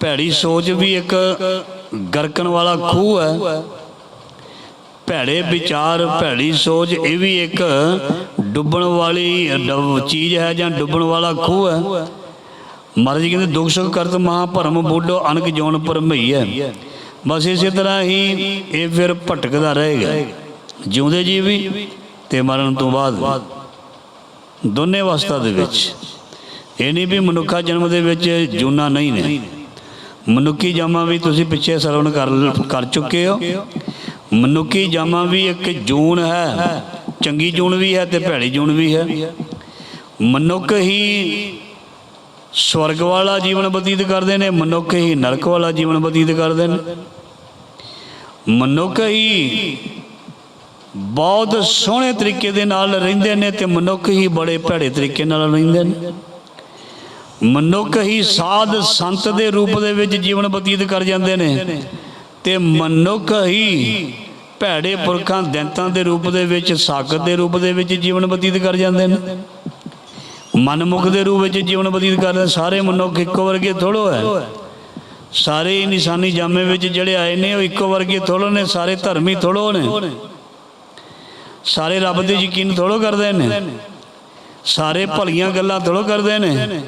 ਭੈੜੀ ਸੋਚ ਵੀ ਇੱਕ ਗਰਕਣ ਵਾਲਾ ਖੂਹ ਹੈ। ਭੈੜੇ ਵਿਚਾਰ, ਭੈੜੀ ਸੋਚ, ਇਹ ਵੀ ਇੱਕ ਡੁੱਬਣ ਵਾਲੀ ਡੁੱਬ- ਚੀਜ਼ ਹੈ ਜਾਂ ਡੁੱਬਣ ਵਾਲਾ ਖੂਹ ਹੈ। ਮਹਾਰਾਜ ਜੀ ਕਹਿੰਦੇ, ਦੁੱਖ ਸੁਖ ਕਰਤ ਮਹਾ ਭਰਮ ਬੋਡੋ ਅਨਕ ਜੋਨ ਪਰਮਈ ਹੈ। ਬਸ ਇਸੇ ਤਰ੍ਹਾਂ ਹੀ ਇਹ ਫਿਰ ਭਟਕਦਾ ਰਹੇਗਾ। ਜਿਉਂਦੇ ਜੀ ਵੀ ਤੇ ਮਰਨ ਤੋਂ ਬਾਅਦ ਦੋਨੇ ਅਵਸਥਾ ਦੇ ਵਿੱਚ। ਇਹ ਨਹੀਂ ਵੀ ਮਨੁੱਖਾ ਜਨਮ ਦੇ ਵਿੱਚ ਜੂਨਾ ਨਹੀਂ ਨੇ। ਮਨੁੱਖੀ ਜਾਮਾ ਵੀ ਤੁਸੀਂ ਪਿੱਛੇ ਸਰਵਣ ਕਰ ਕਰ ਚੁੱਕੇ ਹੋ। ਮਨੁੱਖੀ ਜਾਮਾ ਵੀ ਇੱਕ ਜੂਨ ਹੈ। ਚੰਗੀ ਜੂਨ ਵੀ ਹੈ ਤੇ ਭੈੜੀ ਜੂਨ ਵੀ ਹੈ। ਮਨੁੱਖ ਹੀ ਸਵਰਗ ਵਾਲਾ ਜੀਵਨ ਬਤੀਤ ਕਰਦੇ ਨੇ, ਮਨੁੱਖ ਹੀ ਨਰਕ ਵਾਲਾ ਜੀਵਨ ਬਤੀਤ ਕਰਦੇ ਨੇ। ਮਨੁੱਖ ਹੀ ਬਹੁਤ ਸੋਹਣੇ ਤਰੀਕੇ ਦੇ ਨਾਲ ਰਹਿੰਦੇ ਨੇ ਤੇ ਮਨੁੱਖ ਹੀ ਬੜੇ ਭੈੜੇ ਤਰੀਕੇ ਨਾਲ ਰਹਿੰਦੇ ਨੇ। ਮਨੁੱਖ ਹੀ ਸਾਧ ਸੰਤ ਦੇ ਰੂਪ ਦੇ ਵਿੱਚ ਜੀਵਨ ਬਤੀਤ ਕਰ ਜਾਂਦੇ ਨੇ। ਤੇ ਮਨੁੱਖ ਹੀ ਭੈੜੇ ਪੁਰਖਾਂ ਦੈਂਤਾਂ ਦੇ ਰੂਪ ਦੇ ਵਿੱਚ ਸਾਗਤ ਦੇ ਰੂਪ ਦੇ ਵਿੱਚ ਜੀਵਨ ਬਤੀਤ ਕਰ ਜਾਂਦੇ ਨੇ। ਮਨਮੁਖ ਦੇ ਰੂਪ ਵਿੱਚ ਜੀਵਨ ਬਤੀਤ ਕਰਦੇ ਸਾਰੇ ਮਨੁੱਖ ਇੱਕੋ ਵਰਗੇ ਥੋੜੋ ਹੈ ਸਾਰੇ ਹੀ ਨਿਸ਼ਾਨੀ ਜਾਮੇ ਵਿੱਚ ਜਿਹੜੇ ਆਏ ਨੇ, ਉਹ ਇੱਕੋ ਵਰਗੇ ਥੋੜੋ ਨੇ। ਸਾਰੇ ਧਰਮੀ ਥੋੜੋ ਨੇ। ਸਾਰੇ ਰੱਬ ਦੇ ਯਕੀਨ ਥੋੜੋ ਕਰਦੇ ਨੇ। ਸਾਰੇ ਭਲੀਆਂ ਗੱਲਾਂ ਥੋੜੋ ਕਰਦੇ ਨੇ।